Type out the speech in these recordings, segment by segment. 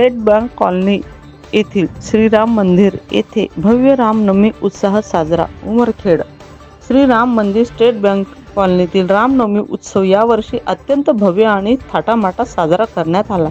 State bank colony येथील श्रीराम मंदिर येथे भव्य रामनवमी उत्साह साजरा. उमरखेड. श्रीराम मंदिर स्टेट बँक कॉलनीतील रामनवमी उत्सव यावर्षी अत्यंत भव्य आणि थाटामाटात साजरा करण्यात आला.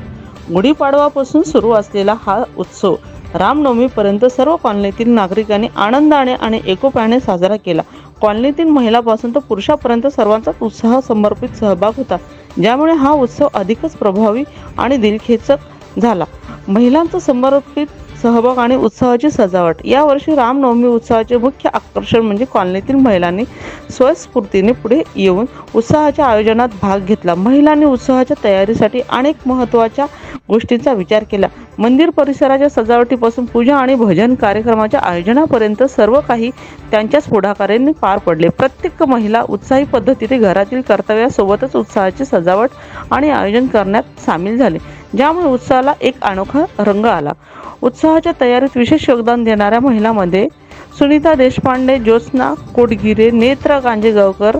गुढीपाडवापासून सुरू असलेला हा उत्सव रामनवमीपर्यंत सर्व कॉलनीतील नागरिकांनी आनंदाने आणि एकोप्याने साजरा केला. कॉलनीतील महिलापासून तर पुरुषापर्यंत सर्वांचाच उत्साह समर्पित सहभाग होता. ज्यामुळे हा उत्सव अधिकच प्रभावी आणि दिलखेचक झाला. महिलांचा समारोपित सहभाग आणि उत्सवाची सजावट. यावर्षी रामनवमी उत्सवाचे मुख्य आकर्षण म्हणजे कॉलनीतील महिलांनी स्वयंस्फूर्तीने पुढे येऊन उत्सवाच्या आयोजनात भाग घेतला. महिलांनी उत्सवाच्या तयारीसाठी अनेक महत्त्वाच्या गोष्टींचा विचार केला. मंदिर परिसराच्या सजावटीपासून पूजा आणि भजन कार्यक्रमाच्या आयोजनापर्यंत सर्व काही त्यांच्याच पुढाकाराने पार पडले. प्रत्येक महिला उत्साही पद्धतीने घरातील कर्तव्यासोबतच उत्साहाची सजावट आणि आयोजन करण्यात सामील झाले. ज्यामुळे उत्साहाला एक अनोखा रंग आला. उत्साहाच्या तयारीत विशेष योगदान देणाऱ्या महिलांमध्ये सुनीता देशपांडे ज्योत्स्ना कोटगिरे नेत्रा गांजेगावकर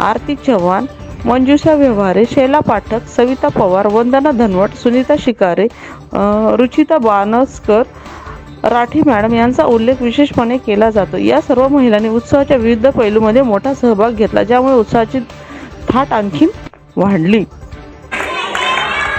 आरती चव्हाण मंजुषा व्यवहारे शैला पाठक सविता पवार वंदना धनवट सुनीता शिकारे रुचिता बानसकर राठी मॅडम यांचा उल्लेख विशेषपणे केला जातो. या सर्व महिलांनी उत्सवाच्या विविध पैलूमध्ये मोठा सहभाग घेतला ज्यामुळे उत्सवाची थाट आणखी वाढली.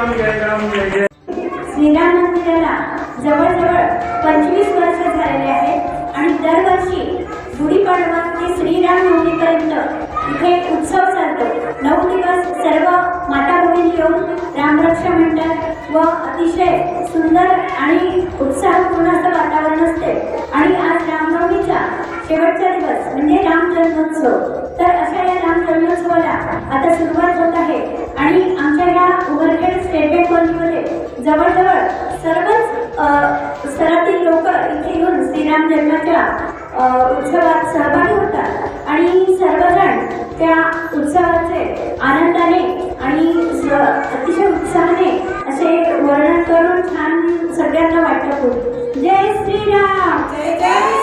Shri Ram श्रीराम मंदिराला जवळजवळ पंचवीस वर्ष झालेले आहेत आणि दरवर्षी गुढीपाडवा ते श्रीराम नवमीपर्यंत इथे उत्सव चालतो. नऊ दिवस सर्व माता भगिनी येऊन रामरक्षा म्हणतात व अतिशय सुंदर आणि उत्साहपूर्ण असं वातावरण असते. आणि आज रामनवमीचा शेवटचा दिवस म्हणजे राम जन्मोत्सव. तर अशा या राम जन्मोत्सवाला आता सुरुवात होत आहे. आणि आमच्या या उमरखेड स्टेट बँक कॉलनीमध्ये जवळजवळ सर्वच स्तरातील लोक इथे येऊन श्रीराम जन्माच्या उत्सवात सहभागी होतात. आणि सर्वजण त्या उत्सवाचे आनंदाने आणि स- अतिशय उत्साहाने असे वर्णन करून छान सगळ्यांना वाटत वाटतं जय श्रीराम! जय जय